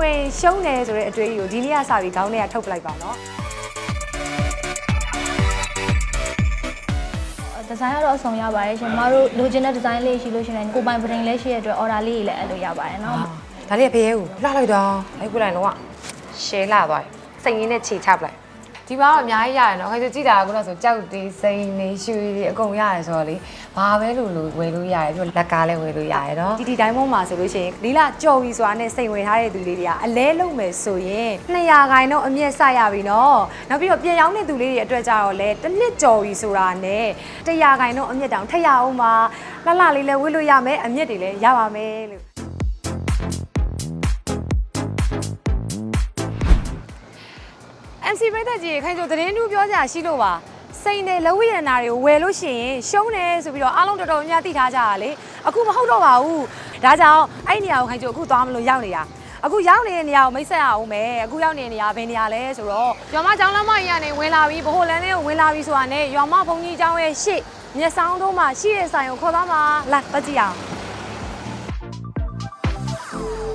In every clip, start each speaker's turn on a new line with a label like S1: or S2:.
S1: ဝင်ရှုံးတယ်ဆိုတဲ့အတွေ့အကြုံကိုဒီနေ့ကစပြီးခေါင်းထဲကထုတ်ပလိုက်ပါနော်
S2: ဒီဇိုင်းကတော့အဆုံးရပါတယ်ရှင်မတို့လိုချင်တဲ့ဒီဇိုင်းလေးရှိလို့ရှိရင်ကိုယ်ပိုင်ပရင်လေးရှိရတဲ့အတွက် order လေးတွေလည်းအဲ့လိုရပါတယ်နော်
S1: ဒါလေးကဖေးဦးလှလိုက်တော့လိုက်ပြလိုက်တော့ရှဲလာသွားစိတ်ရင်းနဲ့ခြေချပလိုက် ဒီမှာတော့အများကြီးရတယ်နော်ခင်ဗျကြည့်တာကကတော့ဆိုကြောက်တေးစိန်နေရွှေတွေအကုန်ရတယ်ဆိုတော့လေဘာပဲလို့လို့ဝယ်လို့ရတယ်ပြီးတော့လက်ကားလည်းဝယ်လို့ရတယ်နော်ဒီဒီတိုင်းပုံမှာဆိုလို့ရှိရင်လီလာကြော်ပြီဆိုတာနဲ့စိန်ဝင်ထားတဲ့သူလေးတွေကအလဲလုံးမယ်ဆိုရင်200ခိုင်တော့အမြင့်ဆက်ရပြီနော်နောက်ပြီးတော့ပြန်ရောက်တဲ့သူလေးတွေအတွက်ကြတော့လေတစ်နှစ်ကြော်ပြီဆိုတာနဲ့100ခိုင်တော့အမြင့်တောင်ထက်ရအောင်ပါလှလှလေးလည်းဝယ်လို့ရမယ်အမြင့်တွေလည်းရပါမယ်လို့ MC ပြသက်ကြီးခိုင်ချိုသတင်းတူးပြောကြရှိလို့ပါစိန်တယ်လဝိရဏတွေကိုဝယ်လို့ရှိရင်ရှုံးတယ်ဆိုပြီးတော့အားလုံးတော်တော်များများသိထားကြတာလေအခုမဟုတ်တော့ပါဘူးဒါကြောင့်အဲ့ဒီနေရာကိုခိုင်ချိုအခုသွားမလို့ရောက်နေတာအခုရောက်နေတဲ့နေရာကိုမိတ်ဆက်ရအောင်မယ်အခုရောက်နေတဲ့နေရာဘယ်နေရာလဲဆိုတော့ရွာမကျောင်းလမ်းမကြီးကနေဝင်လာပြီးဗဟိုလမ်းထဲကိုဝင်လာပြီးဆိုတာနဲ့ရွာမဘုံကြီးကျောင်းရဲ့ရှေ့မျက်စောင်းတို့မှာရှိတဲ့ဆိုင်ကိုခေါ်သွားမှာလာတက်ကြည့်အောင်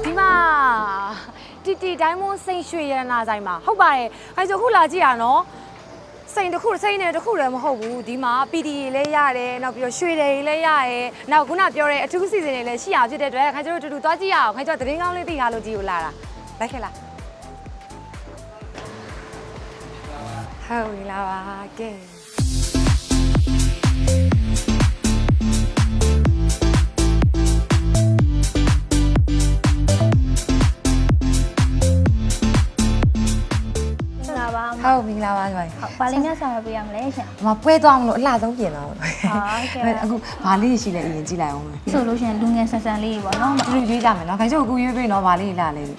S1: ဒီမှာ တီတီတိုင်းမွန်းစိန်ရွှေရတနာဆိုင်မှာဟုတ်ပါတယ်အဲဆိုခုလာကြည့်ရနော်စိန်တစ်ခုစိန်နဲ့တစ်ခုလည်းမဟုတ်ဘူးဒီမှာ PD တွေလည်းရတယ်နောက်ပြီးတော့ရွှေတွေလည်းရတယ်နောက်ခုနပြောတဲ့အထူးစီစဉ်တွေလည်းရှိအောင်ဖြစ်တဲ့အတွက်ခင်ဗျတို့တူတူသွားကြည့်ရအောင်ခင်ဗျတို့သတင်းကောင်းလေးသိထားလို့ကြည့်လို့လာတာလိုက်ခဲ့လားဟုတ်ပြီလားပါကဲ
S2: ရာပါ
S1: ဟုတ်ပြီလားပါဆိုရင်
S2: ဟုတ်ပါလင်းနဲ့ဆောင်ရပေးရမလဲရှင်
S1: မပွဲသွားမလို့အလှဆုံးပြင်သွားလို့
S2: ဟုတ်ကဲ့ပါ
S1: အခုဘာလေးရှိလဲအရင်ကြည့်လိုက်အောင်မယ်
S2: ဆိုလို့ရှိရင်လူငယ်ဆန်ဆန်လေးပေါ့နော်
S1: သူတို့ရွေးကြမယ်နော်ခိုင်ချိုအခုရွေးပေးနော်ဗာလေးလာလေး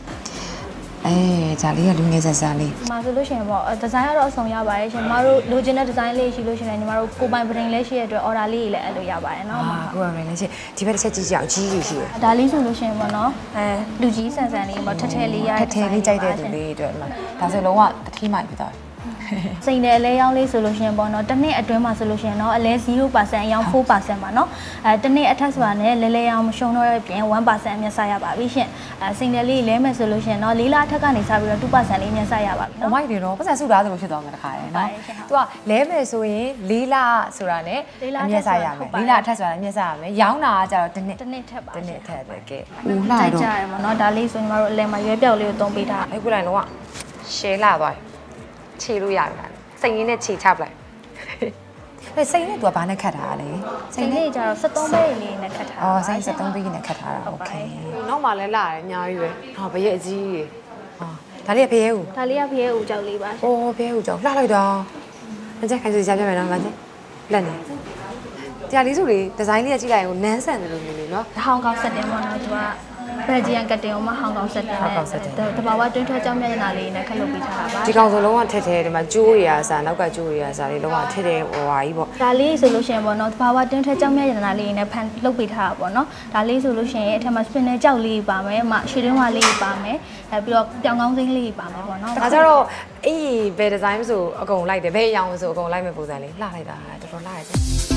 S1: အဲဂျာလေးကလူငယ်ဆက်ဆက်လေး
S2: ဒီမှာဆိုလို့ရှိရင်ပေါ့ဒီဇိုင်းကတော့အဆုံးရပါတယ်ရှင်မတို့လိုချင်တဲ့ဒီဇိုင်းလေးရှိလို့ရှိရင်ညီမတို့ကိုယ်ပိုင်ပရင်လေးရှိရတဲ့အတွက် order လေးတွေလည်းအဲ့လိုရပါတယ်နော်
S1: အာကိုရမယ်လည်းရှိဒီဘက်တစ်ချက်ကြည့်ကြအောင်ကြီးကြီးရှိတယ်
S2: ဒါလေးဆိုလို့ရှိရင်ပေါ့နော်အဲလူကြီးဆန်ဆန်လေးပေါ့ထက်ထဲလေးရ
S1: ထက်ထဲလေးကြိုက်တဲ့သူလေးတွေအတွက်မှာဒါဆိုလုံးဝတတိမိုက်ဖြစ်သွားပြီ
S2: စိန်တယ်အလဲရောင်းလေးဆိုလို့ရှိရင်ပေါ့နော်တစ်နှစ်အတွင်းမှာဆိုလို့ရှိရင်တော့အလဲ0%အရောင်း4%ပါနော်အဲတစ်နှစ်အထက်ဆိုတာနဲ့လဲလဲရောင်းမရှုံတော့တဲ့ပြင်1%အမြတ်ဆရပါပြီရှင်အဲစိန်တယ်လေးလဲမယ်ဆိုလို့ရှိရင်တော့လေးလအထက်ကနေစပြီးတော့2%လေးအမြတ်ဆရပါပြီ
S1: အ
S2: နော်
S1: မိုက်တွေတော့ပတ်စံစုသားသလိုဖြစ်သွားမှာတခါရယ်နော်သူကလဲမယ်ဆိုရင်လေးလဆိုတာနဲ့အမျက်စားရမယ်လေးလအထက်ဆိုတာအမျက်စားရမယ်ရောင်းတာကကြတော့တစ်နှစ်
S2: တစ်နှစ်ထက်ပါ
S1: တစ်နှစ်ထက်ပဲကဲ
S2: ဦးလှတော့ကြရမှာနော်ဒါလေးဆိုညီမတို့အလဲမှာရွေးပြောက်လေးကိုသုံးပေးထား
S1: လိုက်ပြလိုက်တော့ရှဲလာသွား ခြေလို့ရပြီလားစိတ်ရင်းနဲ့ခြေချပလိုက်အဲစိတ်နဲ့သူကဘာနဲ့ခတ်တာလဲ
S2: စိန်လေးကြတော့73ပဲလေးနဲ့ခတ်ထား
S1: အော်စိတ်73ပြီးနဲ့ခတ်ထားတာโอเคနောက်မှလည်းလာတယ်အများကြီးပဲဟာဘရက်အကြီးကြီးဟာဒါလေးကဖရဲဦး
S2: ဒါလေးကဖရဲဦးကြောက်လေးပါရှင်
S1: အိုးဖရဲဦးကြောင့်လှလိုက်တော့မကြက်ခိုင်စီရပြမယ်နော်မကြက်လက်နေ တရားလေးစုလေးဒီဇိုင်းလေးကကြည့်လိုက်ရင်နန်းဆန်တယ်လို့မျိုးလေးနော်
S2: ဟောင်ကောင်ဆက်တင်ပေါ့နော်သူကဘယ်ဂျီယန်ကတ်တင်အောင်မဟောင်ကောင်ဆက်တင်
S1: ဟောင်ကောင်ဆက်တင်
S2: နဲ့တဘာဝတွင်းထွက်ကြောင်းမျက်နှာလေးနဲ့ခက်လုပ်ပေးထားတာပါ
S1: ဒီကောင်ဆိုလုံးဝထက်ထဲဒီမှာကျိုးရရာစားနောက်ကကျိုးရရာစားလေးလုံးဝထက်ထဲဟိုဟာကြီးပေါ့
S2: ဒါလေးဆိုလို့ရှိရင်ပေါ့နော်တဘာဝတွင်းထွက်ကြောင်းမျက်နှာလေးနဲ့ဖန်လုပ်ပေးထားတာပေါ့နော်ဒါလေးဆိုလို့ရှိရင်အထက်မှာ spin နဲ့ကြောက်လေးပါမယ်အမရွှေတွင်းဝါလေးပါမယ်အဲပြီးတော့ပြောင်ကောင်းစိမ်းလေးပါမယ်ပေါ့နော်
S1: ဒါကြတော့အေးဘယ်ဒီဇိုင်းဆိုအကုန်လိုက်တယ်ဘယ်အရောင်ဆိုအကုန်လိုက်မဲ့ပုံစံလေးလှလိုက်တာတော်တော်လှရတယ်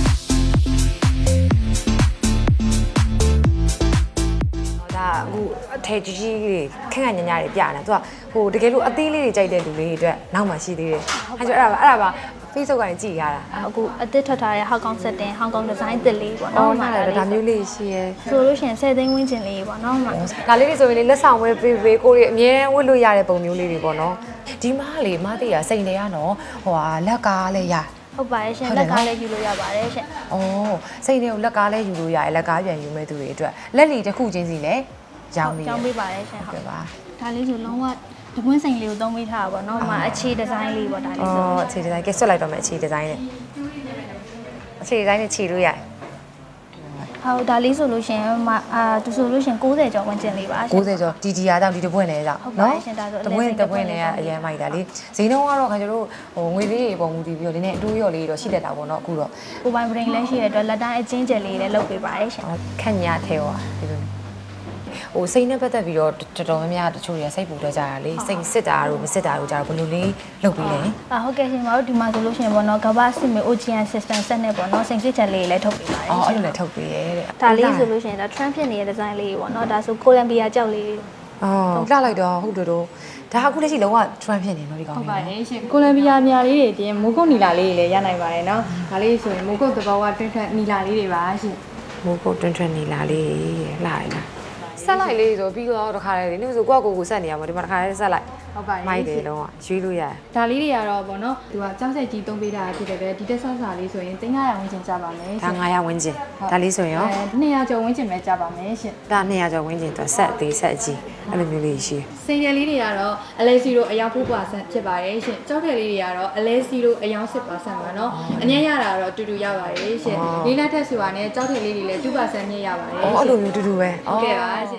S1: ဒါအခုအထည်ကြီးကြီးလေးခက်ခက်ညံ့ညံ့တွေပြနေသူကဟိုတကယ်လို့အသေးလေးတွေကြိုက်တဲ့လူလေးတွေအတွက်နောက်မှရှိသေးတယ်အဲကျအဲ့ဒါပါအဲ့ဒါပါ Facebook ကနေကြည့်ရတာ
S2: အခုအသစ်ထွက်ထားတဲ့ဟောင်ကောင်ဆက်တင်ဟောင်ကောင်ဒီဇိုင်းသစ်လေးပေါ့
S1: အော်
S2: နော်
S1: နားတယ်ဒါမျိုးလေးရှိရဲ
S2: ဆိုလို့ရှိရင်10သိန်းဝန်းကျင်လေးပေါ့နော်အမ
S1: ဒါလေးတွေဆိုရင်လေလက်ဆောင်ဝဲပေးပေးကိုရီအမြဲဝတ်လို့ရတဲ့ပုံမျိုးလေးတွေပေါ့နော်ဒီမားလေမသိရစိန်တွေကနော်ဟိုဟာလက်ကားလည်းရ
S2: ဟုတ်ပါတယ်ရှင်
S1: ဟုတ်တယ်
S2: လက်
S1: နော်
S2: ကားလေးယူလို့ရပါတယ်ရှင်။
S1: အော်စိတ်တွေကိုလက်ကားလဲယူလို့ရတယ်လက်ကားပြန်ယူမဲ့သူတွေအတွက်လက်လီတစ်ခုချင်းစီလည်းရောင်းပြီး
S2: ကြောင်းပေးပါတယ်ရှင်
S1: ဟု
S2: ဟုတ်
S1: တ်ကဲ့ပါ
S2: ဒါလေးဆိုလုံးဝဒီကွင်းစိန်လေးကိုသုံးပေးထားတာပေါ့နော်။ဒီမှာအခြေဒီဇိုင်းလေးပေါ့ဒါ။လေးဆို
S1: အော်အခြေဒီဇိုင်းကဲဆွတ်လိုက်တော့မယ်အခြေဒီဇိုင်းနဲ့အခြေဒီဇိုင်းနဲ့ခြေလို့ရတယ်။
S2: ဟုတ်ဒါလေးဆိုလို့ရှရင်မအာသူဆိုလို့ရှရင်60ကျော်ဝန်းကျင်လေးပါရှင်
S1: 90ကျော်ဒီဒီအားကြောင့်ဒီတပွင့်လဲကြောင့်
S2: ဟုတ်ပါတယ်ရှင်ဒါဆို
S1: တပွင့်
S2: အလဲစိတ်
S1: တပွင့်လဲကအရင်မိုက်တာလေဈေးနှုန်းကတော့ခင်ဗျားတို့ဟိုငွေလေးတွေပုံမူတည်ပြီးတော့ဒီနေ့အတူရော်လေးတော့ရှိတတ်တာပေါ့နော်အခုတော့။
S2: ကိုပိုင်ပရင်လည်းရှိရတဲ့အတွက်လက်တိုင်းအချင်းကျယ်လေးလည်းလုပ်ပေးပါတယ်ရှင်
S1: အော်ခက်ညာထဲဟောဒီလို ဟိုစိတ်နဲ့ပတ်သက်ပြီးတော့တော်တော်များများတချို့တွေကစိတ်ပူတတ်ကြတာလေစိတ်စစ်တာတို့မစစ်တာတို့ကြတော့ဘယ်လိုလေးလုပ်ပြီးလဲ။
S2: အာဟုတ်ကဲ့ရှင်မတို့ဒီမှာဆိုလို့ရှရင်ပေါ့နော်ကဘာစစ်မေ OGN system ဆက်နဲ့ပေါ့နော်စိန်စစ်ချက်လေးလည်းထုတ်ပေးပါတယ်
S1: အော်
S2: ရှင်
S1: အဲ့လိုလည်းထုတ်ပေးရဲတဲ့။
S2: ဒါလေးဆိုလို့ရှရင်ဒါ trend ဖြစ်နေတဲ့ဒီဇိုင်းလေးပေါ့နော်ဒါဆိုကိုလံဘီယာကြောက်လေး
S1: အော်လှလိုက်တော့ဟုတ်တယ်တော့ဒါအခုလက်ရှိလုံးဝ trend ဖြစ်နေနော်ဒီကောင်
S3: ဟုတ်
S1: လေး
S3: ပါတယ်ရှင်ကိုလံဘီယာမြာလေးတွေပြင်မိုးကုတ်နီလာလေးတွေလည်းရနိုင်ပါတယ်နော်ဒါလေးဆိုရင်မိုးကုတ်သဘောကတွင်းထွက်နီလာလေးတွေပါရှင်
S1: မိုးကုတ် trend trend နေလာလေးလှရလား ဆက်လိုက်လေးဆိုပြီးတော့တခါလေနေဆိုကိုယ့်ကိုယ်ကိုဆက်နေရမှာဒီမှာတခါလေဆက်လိုက်
S3: ဟုတ်ပါတယ်
S1: မိုက်တယ်လုံးဝရွေးလို့ရတယ်
S3: ဒါလေးတွေကတော့ဗောနော်သူကကြောက်ဆက်ကြီးသုံးပေးတာဖြစ်တယ်ပဲဒီတက်ဆဆာလေးဆိုရင်300ဝန်းကျင်ကြပါမယ်ရှ
S1: ဒါ
S3: င်
S1: 900ဝန်းကျင်ဒါလေးဆိုရင်ရော
S3: အဲ200ကျော်ဝန်းကျင်ပဲကြပါမယ်ရှင်
S1: ဒါ200ကျော်ဝန်းကျင်သူဆက်အသေးဆက်အကြီးအဲ့လိုမျိုးလေးရှိတယ်
S3: စင်ကြယ်လေးတွေကတော့အလဲစီရိုအယောင်4%ဖြစ်ပါတယ်ရှင်ကြောက်တယ်လေးတွေကတော့အလဲစီရိုအယောင်10%ပါနော်အញ្ញရတာတော့အတူတူရပါတယ်ရှင်လေးလက်ထက်ဆိုတာနဲ့ကြောက်တယ်လေးတွေလည်း2%မြင့်ရပါတယ်
S1: အော်အဲ့လိုမျိုးတူတူပဲ
S3: ဟုတ်ကဲ့ပါရှင်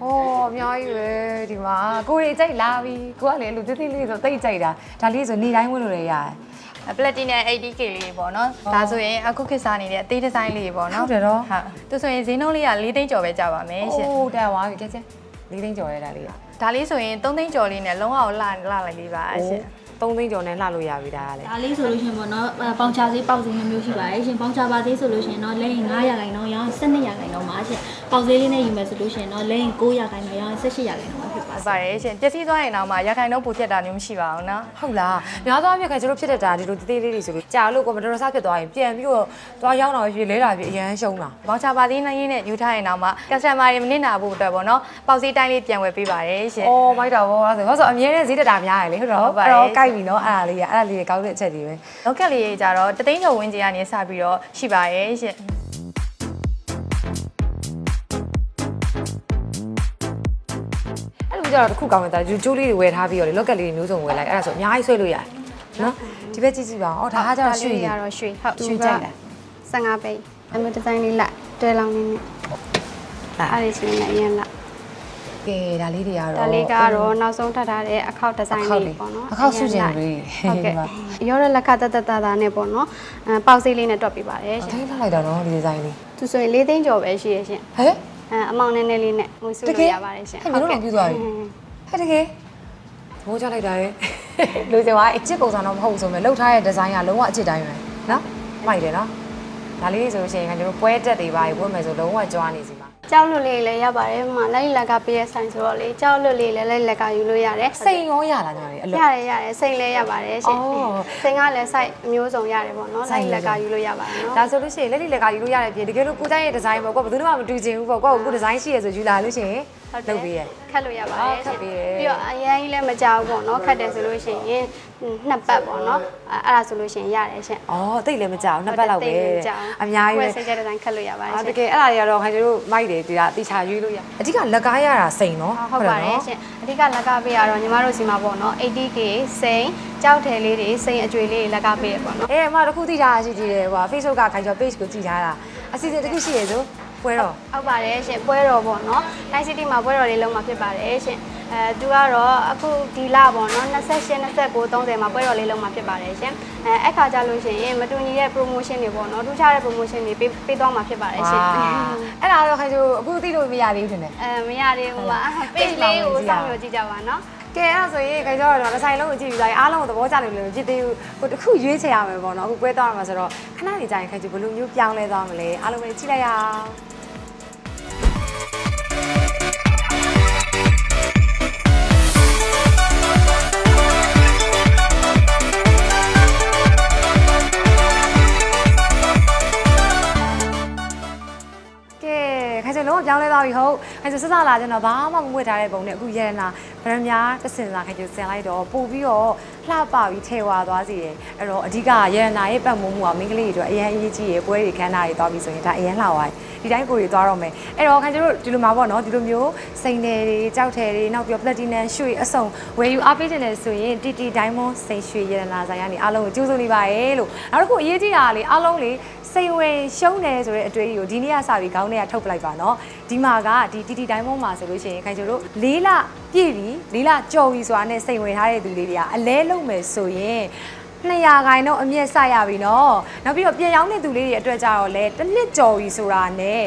S1: ဟောအများကြီးပဲဒီမှာကိုရီကြိုက်လာပြီကိုကလည်းလူသေးသေးလေးဆိုတိတ်ကြိုက်တာဒါလေးဆိုနေတိုင်းဝင်လို့လည်းရတယ်
S3: ပလက်တီနမ် 80K လေးပေါ့နော်ဒါဆိုရင်အခုခေတ်စားနေတဲ့အသေးဒီဇိုင်းလေးပေါ့နော်
S1: ဟုတ်တယ်တော့
S3: ဟုတ်သူဆိုရင်ဈေးနှုန်းလေးက4သိန်းကျော်ပဲကြပါမယ်ရှင်
S1: အိုးတန်သွားပြီကြက်ကြက်လေးသိန်းကျော်ရတာလေးက
S3: ဒါလေးဆိုရင်3သိန်းကျော်လေးနဲ့လုံးဝလှလှလိုက်လေးပါရှင်
S1: 3သိန်းကျော်နဲ့လှလို့ရပြီဒါကလည်း
S2: ဒါလေးဆိုလို့ရှိရင်ပေါ့နော်အဲပေါင်ချာဈေးပေါက်ဈေးနှမျိုးရှိပါတယ်ရှင်ပေါင်ချာပါဈေးဆိုလို့ရှိရင်တော့လဲရင်900ရာခိုင်နှုန်းရောင်း12ရာခိုင်နှုန်းပါရှင်ပေါက်ဈေးလေးနဲ့ယူမယ်ဆိုလို့ရှိရင်တော့လဲရင်900ရာခိုင်နှုန်းရောင်း18ရာခိုင်နှုန်းပါဖြစ်ပါ
S3: ဟုတ်ပါတယ်ရှင်ပျက်စီးသွားရင်တော့မှရခိုင်နှုန်းပိုဖြစ်တာမျိုးမရှိပါဘူးနော်
S1: ဟုတ်လားများသောအားဖြင့်ခင်ကျွန်တော်ဖြစ်တတ်တာဒီလိုသေးသေးလေးတွေဆိုလို့ကြာလို့ကွန်ပျူတာဆဖြစ်သွားရင်ပြန်ပြီးတော့သွားရောက်တော့ဖြစ်လဲတာဖြစ်အရန်ရှုံးတာ
S3: ဘောင်ချပါသေးနိုင်ရင်းနဲ့ယူထားရင်တော့မှ customer တွေမနစ်နာဖို့အတွက်ပေါ့နော်ပေါက်ဈေးတိုင်းလေးပြန်ဝယ်ပေးပါတယ်ရှင်
S1: အော်မိုက်တာဗောအဲ့ဒါဆိုတော့အမြဲတမ်းဈေးတက်တာများရလေဟုတ်တော့
S3: ဟုတ်ပါ
S1: အဲ့
S3: ရဲ့
S1: တော့ကြိုက်ပြီနော်အဲ့ဒါလေးကအဲ့ဒါလေးကောင်းတဲ့အချက်တွေပဲ
S3: လောက်ကက်လေးကြတော့တသိန်းကျော်ဝန်းကျင်ကနေစပြီးတော့ရှိပါရဲ့ရှင်
S1: ကြတော့တစ်ခုကောင်းတယ်ဒါဂျိုးလေးတွေဝယ်ထားပြီးတော့လေလော့ကက်လေးတွေမျိုးစုံဝယ်လိုက်အဲ့ဒါဆိုအများကြီးဆွဲလို့ရတယ်နော်ဒီဘက်ကြည့်ကြည့်ပါအောင်အော်ဒါကကြတော့ရွှေ
S4: ရ
S1: ကြီး
S4: တော့ရွှေဟုတ်
S1: ရွှေကြိုက်လား
S4: 15ပိတ်အမဒီဇိုင်းလေးလိုက်တွဲလောင်းနေနေ
S1: အဲ့
S4: အဲ့ဒီဆိုရင်လည်းအရင်လာ
S1: ကဲဒါလေးတွေကတော့
S4: ဒါလေးကတော့နောက်ဆုံးထပ်ထားတဲ့အခောက်ဒီဇိုင်း
S1: အခောက်
S4: လေးပေါ့နော်
S1: အခောက်စုကျင်လေး
S4: ဟုတ်ကဲ့ရောရလက်ခတတတတာနဲ့ပေါ့နော်အဲပေါက်စိတ်လေးနဲ့တွက်ပြပါတယ်ရှင်
S1: ထိုင်းထားလိုက်တာနော်ဒီဒီဇိုင်းလေး
S4: သူဆိုရင်၄သိန်းကျော်ပဲရှိရရှင်
S1: ဟဲ့
S4: အဲအမောင်နည်းနည်းလေးနဲ့ငွေစုလို့ရပါတယ်ရှင်
S1: ဟဲ့မျိုးတော့ပြူသွားပြီဟဲ့တကယ်မိုးချလိုက်တာရဲ့လူစင်ကအစ်စ်ပုံစံတော့မဟုတ်ဘူးဆိုမဲ့လှုပ်ထားတဲ့ဒီဇိုင်းကလုံးဝအစ်စ်တိုင်းပဲနော်မိုက်တယ်နော်ဒါလေးဆိုလို့ရှိရင်ကျွန်တော်ပွဲတက်တွေပါဝတ်မယ်ဆိုလုံးဝကြွားနေစီမှာ
S4: ကြောက်လွတ်လေးလည်းရပါတယ်မှာလိုက်လက်ကပေးရဆိုင်ဆိုတော့လေကြောက်လွတ်လေးလည်းလိုက်လက်ကယူလို့ရတယ်
S1: စိန်ရောရလာကြတယ်အလွတ်
S4: ရတယ်ရတယ်စိတ်လည်းရပါတယ်ရှင်
S1: အော်
S4: စိတ်ကလည်း site အမျိုးစုံရတယ်ပေါ့နော်
S1: စို
S4: လို
S1: က်
S4: က်
S1: လ
S4: လ
S1: က်က
S4: က်ကယူလို့ရပါတယ်နော်
S1: ဒါဆိုလို့ရှိရင်လက်လိလက်ကယူလို့ရတဲ့ပြင်တကယ်လို့ကိုကြိုက်ရဲ့ဒီဇိုင်းပေါ့ကိုကဘယ်သူမှမတူချင်ဘူးပေါ့ကိုကကိုဒီဇိုင်းရှိရဆိုယူလာလို့ရှိရင် လုပ်ပေးရဲ့
S4: ခတ်လို့ရပါတယ်
S1: ခတ်ပေးတယ်
S4: ပြီးတော့အရင်ကြီးလည်းမကြောက်ဘူးပေါ့နော်ခတ်တယ်ဆိုလို့ရှိရင်နှစ်ပတ်ပေါ့နော်အဲအဲ့ဒါဆိုလို့ရှိရင်ရတယ်ရှင်
S1: อ๋อတိတ်လည်းမကြောက်နှစ်ပတ်လောက်ပဲအများကြီးပဲ
S4: စိတ်ကြတဲ့တိုင်းခတ်လို့ရပါတယ်
S1: အာ
S4: ရှ
S1: တ
S4: င်
S1: ကယ်အဲ့ဒါတွေကတော့ခင်ဗျားတို့မိုက်တယ်ဒီကတိချာရွေးလို့ရအဓိကလက်ကားရတာစိန်နော်
S4: ဟုတ်ပါတယ်ရှင်အဓိကလက်ကပေးရတော့ညီမတို့စီမှာပေါ့နော် 80k စိန်ကြောက်တယ်လေးတွေစိန်အကျွေလေးတွေလက်ကပေးရပေါ့နော်
S1: အေးအမတခုသိထားရှိကြည့်တယ်ဟို Facebook ကခိုင်ကျော် page ကိုကြည့်ထားတာအစီအစဉ်တစ်ခုရှိရဆို ပွဲတော့
S4: ဟုတ်ပါတယ်ရှင်ပွဲတော်ပေါ့နော် Night City မှာပွဲတော်လေးလုံးမှာဖြစ်ပါတယ်ရှင်အဲသူကတော့အခုဒီလပေါ့နော်28 29 30မှာပွဲတော်လေးလုံးမှာဖြစ်ပါတယ်ရှင်အဲအဲ့ခါကြလို့ရှိရင်မတူညီတဲ့ promotion တွေပေါ့နော်ထူးခြားတဲ့ promotion တွေပေးပေးသွားမှာဖြစ်ပါတယ်ရှင်
S1: အဲ့ဒါတော့ခင်ဗျားတို့အခုသိလို့မရသေးဘူးထင်တယ်
S4: အဲမရသေးဘူးပါ page လေးကိုစောင့်မျှော်ကြည့်ကြပါနော်
S1: ကဲအဲ့ဒါဆိုရင်ခင်ဗျားတို့တော့တစ်ဆိုင်လုံးကိုကြည့်ပြီးသားအားလုံးကိုသဘောကျလို့လည်းဖြစ်သေးဘူးဟိုတစ်ခုရွေးချယ်ရမယ်ပေါ့နော်အခုပွဲသွားရမှာဆိုတော့ခဏနေကြရင်ခင်ဗျားဘယ်လိုမျိုးပြောင်းလဲသွားမလဲအားလုံးပဲကြည့်လိုက်ရအောင် ဟုတ်ခိုင်စင်စစလာကျွန်တော်ဘာမှမဝတ်ထားတဲ့ပုံနဲ့အခုရတနာဗရမများတစ်စင်လာခိုင်စင်ဆင်လိုက်တော့ပို့ပြီးတော့လှပပြီးထဲဝါသွားစီတယ်အဲ့တော့အဓိကရတနာရဲ့ပတ်မိုးမှုကမိန်းကလေးတွေအတွက်အရန်အရေးကြီးရယ်ပွဲတွေခန်းနာတွေသွားပြီးဆိုရင်ဒါအရန်လှသွားတယ်ဒီတိုင်းကိုတွေသွားတော့မယ်အဲ့တော့ခိုင်စင်တို့ဒီလိုမှာပေါ့နော်ဒီလိုမျိုးစိန်တယ်တွေကြောက်တယ်တွေနောက်ပြီးတော့ platinum ရွှေအစုံဝယ်ယူအားပေးတယ်ဆိုရင် TT Diamond စိန်ရွှေရတနာဆိုင်ကနေအားလုံးကိုကြိုးစုနေပါရဲ့လို့နောက်တစ်ခုအရေးကြီးတာကလေအားလုံးလေ စိန်ဝင်ရှုံးတယ်ဆိုတဲ့အတွေ့အကြုံကိုဒီနေ့ကစပြီးခေါင်းထဲကထုတ်ပလိုက်ပါနော်ဒီမှာကဒီတီတီတိုင်းမုံမှာဆိုလို့ရှိရင်ခိုင်ချိုတို့၄လပြည့်ပြီ၄လကြော်ပြီဆိုတာနဲ့စိန်ဝင်ထားတဲ့သူလေးတွေကအလဲလုံးမယ်ဆိုရင်200ခိုင်တော့အမြင့်ဆက်ရပြီနော်နောက်ပြီးတော့ပြန်ရောင်းတဲ့သူလေးတွေအတွက်ကြတော့လေတစ်နှစ်ကြော်ပြီဆိုတာနဲ့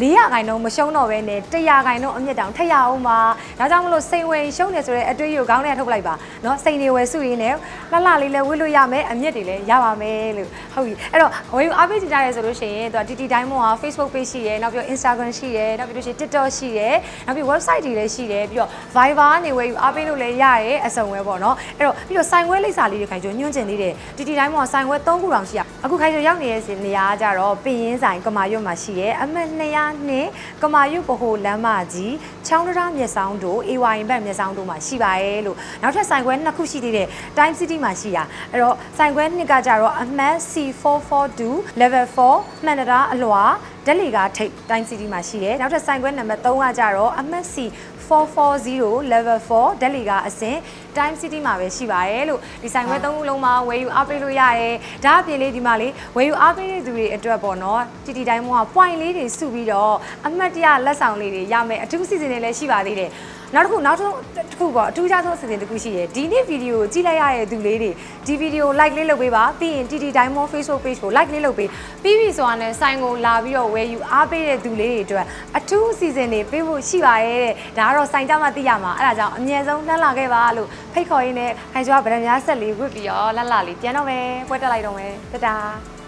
S1: 400ခိုင်နှုန်းမရှုံးတော့ဘဲနဲ့100ခိုင်နှုန်းအမြင့်တောင်ထက်ရအောင်ပါဒါကြောင့်မလို့စိန်ဝင်ရှုံးနေဆိုတဲ့အတွေ့အကြုံကောင်းတဲ့ထုတ်လိုက်ပါเนาะစိန်တွေဝယ်စုရင်းနဲ့လှလှလေးလည်းဝှေ့လို့ရမယ်အမြင့်တွေလည်းရပါမယ်လို့ဟုတ်ပြီအဲ့တော့ဝယ်ယူအားပေးကြည့်ကြရဲဆိုလို့ရှိရင်သူက TT Time မှာ Facebook page ရှိရယ်နောက်ပြီးတော့ Instagram ရှိရယ်နောက်ပြီးလို့ရှိရင် TikTok ရှိရယ်နောက်ပြီး website တွေလည်းရှိတယ်ပြီးတော့ Viber နေဝယ်ယူအားပေးလို့လည်းရရဲအစုံပဲပေါ့เนาะအဲ့တော့ပြီးတော့ဆိုင်ခွဲလိပ်စာလေးတွေခိုင်ကျော်ညွှန်းကျင်သေးတယ် TT Time မှာဆိုင်ခွဲ3ခုတောင်ရှိရ အခုခိုင်ကျော်ရောက်နေတဲ့စီနေရာကကြတော့ပင်ရင်းဆိုင်ကမာရွတ်မှာရှိရယ်အမှတ်200နှစ်ကမာရွတ်ဗဟိုလမ်းမကြီးချောင်းတရမြက်ဆောင်တို့ AY ဘက်မြက်ဆောင်တို့မှာရှိပါရဲ့လို့နောက်ထပ်ဆိုင်ခွဲနှစ်ခုရှိသေးတယ် Time City မှာရှိရအဲ့တော့ဆိုင်ခွဲနှစ်ကကြတော့အမှတ် C442 level 4မှန်တရာအလွာဒက်လီကထိပ် Time City မှာရှိတယ်နောက်ထပ်ဆိုင်ခွဲနံပါတ်3ကကြတော့အမှတ် C 440 level 4ဒက်လီကအဆင့် Time City မှာပဲရှိပါတယ်လို့ဒီဆိုင်ခွဲသုံးခုလုံးမှာဝယ်ယူအားပေးလို့ရတယ်ဒါအပြင်လေးဒီမှာလေးဝယ်ယူအားပေးတဲ့သူတွေအတွက်ပေါ့နော်တီတီတိုင်းမှာ point လေးတွေစုပြီးတော့အမှတ်တရလက်ဆောင်လေးတွေရမယ်အထူးစီစဉ်တွေလည်းရှိပါသေးတယ် နောက်တစ်ခုနောက်တစ်ခုပေါ့အထူးခြားဆုံးအစီအစဉ်တစ်ခုရှိရယ်ဒီနေ့ဗီဒီယိုကိုကြည့်လိုက်ရတဲ့သူလေးတွေဒီဗီဒီယို like လေးလုပ်ပေးပါပြီးရင် TT Diamond Facebook page ကို like လေးလုပ်ပေးပြီးပြီဆိုတာနဲ့ဆိုင်ကိုလာပြီးတော့ဝယ်ယူအားပေးတဲ့သူလေးတွေအတွက်အထူးအစီအစဉ်တွေပေးဖို့ရှိပါရဲ့တဲ့ဒါကတော့ဆိုင်ကြမှာသိရမှာအဲ့ဒါကြောင့်အမြဲဆုံးလှမ်းလာခဲ့ပါလို့ဖိတ်ခေါ်ရင်းနဲ့ခိုင်ကျော်ကဗရမများဆက်လေးဝစ်ပြီးတော့လှလှလေးပြန်တော့မယ်ပွဲတက်လိုက်တော့မယ်တတား